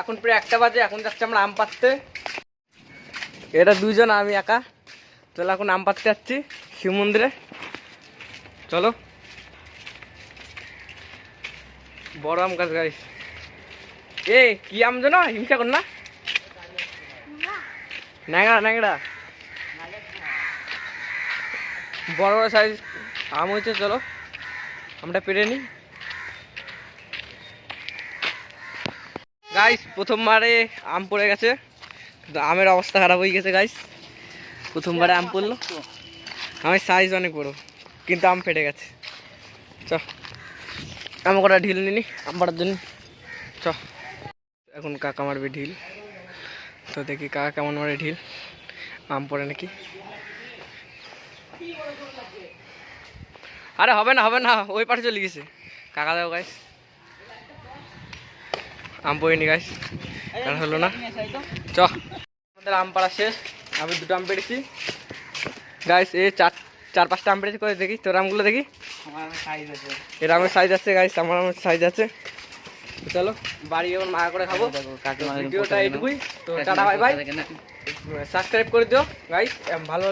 এখন প্রায় একটা বাজে, এখন যাচ্ছে আমরা আম পাততে এটা দুজন, আমি একা। চলো এখন আম পাততে যাচ্ছি, শিব মন্দিরে। চলো। বড় আম গাছ গাইস এ, কি আম জানো হিংসা কর না। ন্যাংরা ন্যাংরা বড় বড় সাইজ আম হয়েছে, চলো। আমরা পেরে নিই। গাইস প্রথমবারে আম পড়ে গেছে। আমের অবস্থা খারাপ হয়ে গেছে গাইস প্রথমবারে আম পড়ল। আমার সাইজ অনেক বড়, কিন্তু আম ফেটে গেছে। চ, আম কটা ঢিল নিনি আম পাড়ার জন্য। চ, এখন কাকা মারবে ঢিল। তো দেখি কাকা কেমন মারে ঢিল। আম পড়ে নাকি? আরে হবে না হবে না, ওই পাশে চলে গেছে। কাকা দাও গাইস আম পড়িনি গাইস আর হলো না। চ। আমাদের আম পাড়া শেষ। আমি দুটো আম পেড়েছি। গাইস এ চার চার পাঁচটা আম পেড়েছি করে দেখি? তোর আমগুলো দেখি? এর আমের সাইজ আছে গাইস আমার আমের সাইজ আছে। চলো বাড়ি যখন মায়া করে খাব। ভিডিওটা এইটুকুই তো টাটা বাই বাই সাবস্ক্রাইব করে দিও গাইস ভালো